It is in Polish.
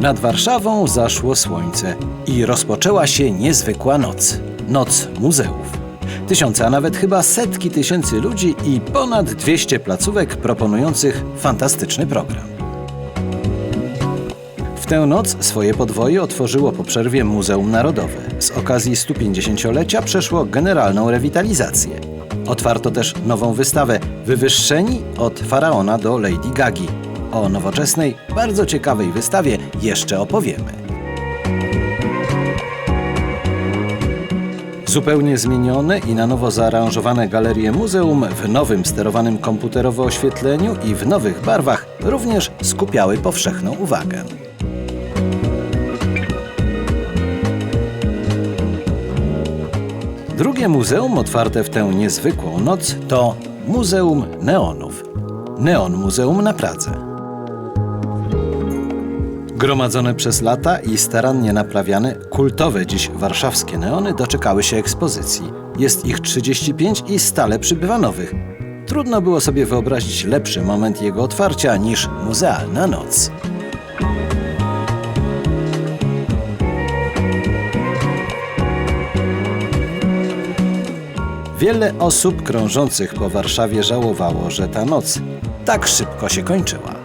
Nad Warszawą zaszło słońce i rozpoczęła się niezwykła noc. Noc muzeów. Tysiące, a nawet chyba setki tysięcy ludzi i ponad 200 placówek proponujących fantastyczny program. W tę noc swoje podwoje otworzyło po przerwie Muzeum Narodowe. Z okazji 150-lecia przeszło generalną rewitalizację. Otwarto też nową wystawę Wywyższeni od faraona do Lady Gagi. O nowoczesnej, bardzo ciekawej wystawie jeszcze opowiemy. Zupełnie zmienione i na nowo zaaranżowane galerie muzeum w nowym sterowanym komputerowo oświetleniu i w nowych barwach również skupiały powszechną uwagę. Drugie muzeum otwarte w tę niezwykłą noc to Muzeum Neonów. Neon Muzeum na Pradze. Gromadzone przez lata i starannie naprawiane, kultowe dziś warszawskie neony doczekały się ekspozycji. Jest ich 35 i stale przybywa nowych. Trudno było sobie wyobrazić lepszy moment jego otwarcia niż muzealna noc. Wiele osób krążących po Warszawie żałowało, że ta noc tak szybko się kończyła.